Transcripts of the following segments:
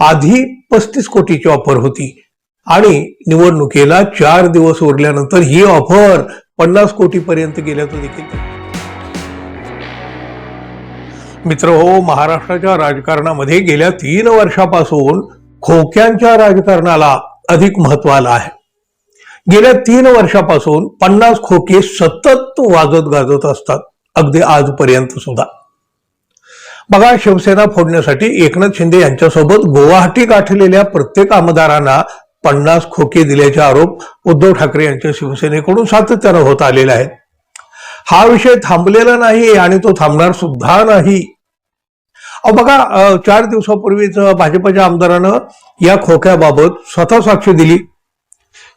आधी पस्तीस कोटीची ऑफर होती. आणि निवडणुकीला चार दिवस उरल्यानंतर ही ऑफर पन्नास कोटी पर्यंत गेल्याचं देखील मित्र हो महाराष्ट्राच्या राजकारणामध्ये गेल्या तीन वर्षापासून खोक्यांच्या राजकारणाला अधिक महत्त्व आलं आहे. गेल्या तीन वर्षापासून पन्नास खोके सतत वाजत गाजत असतात अगदी आजपर्यंत सुद्धा. बघा शिवसेना फोडण्यासाठी एकनाथ शिंदे यांच्यासोबत गुवाहाटी गाठलेल्या प्रत्येक आमदारांना पन्नास खोके दिल्याचे आरोप उद्धव ठाकरे यांच्या शिवसेनेकडून सातत्यानं होत आलेले आहेत. हा विषय थांबलेला नाही आणि तो थांबणार सुद्धा नाही. अहो बघा चार दिवसापूर्वीच भाजपच्या आमदारानं या खोक्याबाबत स्वतः साक्ष दिली.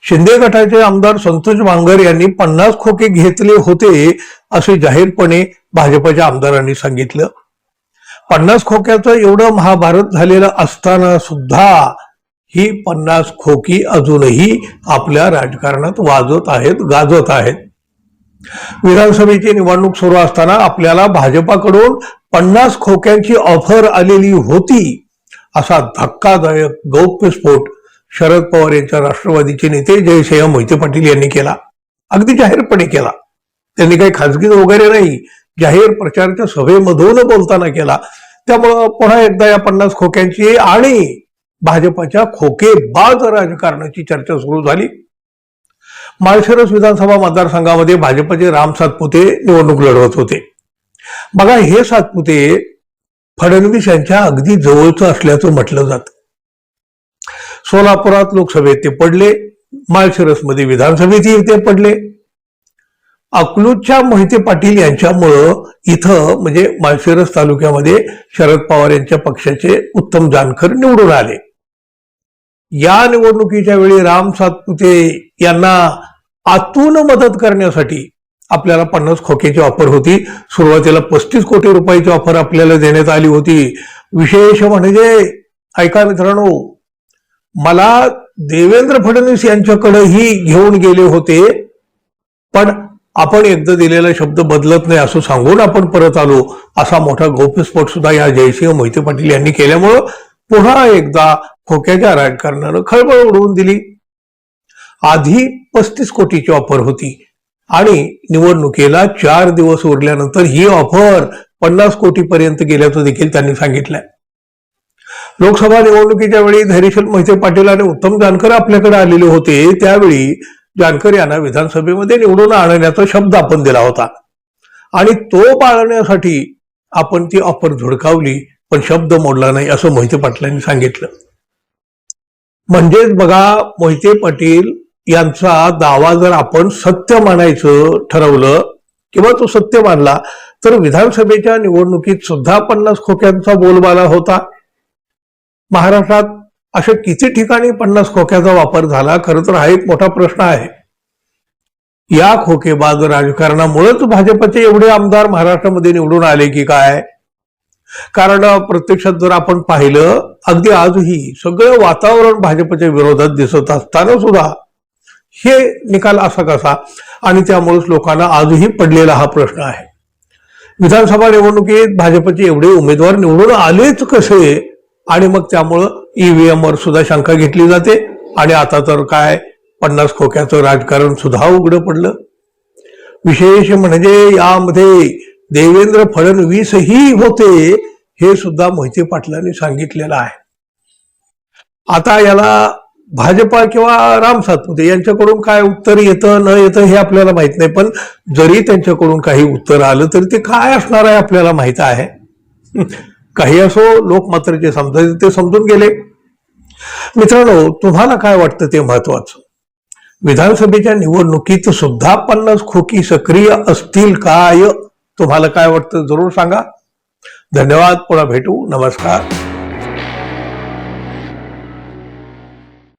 शिंदे गटाचे आमदार संतोष बांगर यांनी पन्नास खोके घेतले होते असे जाहीरपणे भाजपच्या आमदारांनी सांगितलं. पन्नास खोक्याचं एवढं महाभारत झालेलं असताना सुद्धा ही पन्नास खोकी अजूनही आपल्या राजकारणात वाजत आहेत गाजत आहेत. विधानसभेची निवडणूक सुरू असताना आपल्याला भाजपाकडून पन्नास खोक्यांची ऑफर आलेली होती असा धक्कादायक गौप्यस्फोट शरद पवार यांच्या राष्ट्रवादीचे नेते जयसिंह मोहिते पाटील यांनी केला. अगदी जाहीरपणे केला. त्यांनी काही खाजगी वगैरे नाही जाहीर प्रचारच्या सभेमधून बोलताना केला. त्यामुळं पुन्हा एकदा या पन्नास खोक्यांची आणि भाजपाच्या खोकेबाज राजकारणाची चर्चा सुरू झाली. माळशिरस विधानसभा मतदारसंघामध्ये भाजपचे राम सातपुते निवडणूक लढवत होते. बघा हे सातपुते फडणवीस यांच्या अगदी जवळचं असल्याचं म्हटलं जात. सोलापुरात लोकसभेत ते पडले माळशिरसमध्ये विधानसभेतही ते पडले. अकलूजच्या मोहिते पाटील यांच्यामुळं इथं म्हणजे माळशिरस तालुक्यामध्ये शरद पवार यांच्या पक्षाचे उत्तम जानकर निवडून आले. या निवडणुकीच्या वेळी राम सातपुते यांना आतून मदत करण्यासाठी आपल्याला पन्नास खोक्याची ऑफर होती. सुरुवातीला पस्तीस कोटी रुपयाची ऑफर आपल्याला देण्यात आली होती. विशेष म्हणजे ऐका मित्रांनो मला देवेंद्र फडणवीस यांच्याकडेही घेऊन गेले होते पण आपण एकदा दिलेला शब्द बदलत नाही असं सांगून आपण परत आलो असा मोठा गौप्यस्फोट सुद्धा या जयसिंह मोहिते पाटील यांनी केल्यामुळं पुन्हा एकदा खोक्याच्या राजकारणानं खळबळ उडवून दिली. आधी पस्तीस कोटीची ऑफर होती आणि निवडणुकीला चार दिवस उरल्यानंतर ही ऑफर पन्नास कोटीपर्यंत गेल्याचं देखील त्यांनी सांगितलंय. लोकसभा निवडणुकीच्या वेळी धैर्यशील मोहिते पाटील आणि उत्तम जानकर आपल्याकडे आलेले होते त्यावेळी जानकर यांना विधानसभेमध्ये निवडून आणण्याचा शब्द आपण दिला होता. आणि तो पाळण्यासाठी आपण ती ऑफर झुडकावली पण शब्द मोडला नाही असं मोहिते पाटलांनी सांगितलं. म्हणजेच बघा मोहिते पाटील यांचा दावा जर आपण सत्य मानायचं ठरवलं किंवा तो सत्य मानला तर विधानसभेच्या निवडणुकीत सुद्धा पन्नास खोक्यांचा बोलबाला होता. महाराष्ट्रात अशा किती ठिकाणी पन्नास खोक्याचा वापर झाला खरं तर हा एक मोठा प्रश्न आहे. या खोकेबाज राजकारणामुळेच भाजपचे एवढे आमदार महाराष्ट्रामध्ये निवडून आले की काय? कारण प्रत्यक्षात जर आपण पाहिलं अगदी आजही सगळं वातावरण भाजपच्या विरोधात दिसत असताना सुद्धा हे निकाल असा कसा? आणि त्यामुळेच लोकांना आजही पडलेला हा प्रश्न आहे. विधानसभा निवडणुकीत भाजपचे एवढे उमेदवार निवडून आलेच कसे? आणि मग त्यामुळं ईव्हीएम वर सुद्धा शंका घेतली जाते. आणि आता तर काय पन्नास खोक्याचं राजकारण सुद्धा उघडं पडलं. विशेष म्हणजे यामध्ये देवेंद्र फडणवीसही होते हे सुद्धा मोहिते पाटलांनी सांगितलेलं आहे. आता याला भाजपा किंवा राम सातपुते यांच्याकडून काय उत्तर येतं न येतं हे आपल्याला माहीत नाही. पण जरी त्यांच्याकडून काही उत्तर आलं तरी ते काय असणार आहे आपल्याला माहीत आहे? काही असो लोक मात्र जे समजायचे ते समजून गेले. मित्रांनो तुम्हाला काय वाटतं ते महत्वाचं? विधानसभेच्या निवडणुकीत सुद्धा पन्नास खोकी सक्रिय असतील काय? तुम्हाला काय वाटतं? जरूर सांगा. धन्यवाद. पुन्हा भेटू. नमस्कार.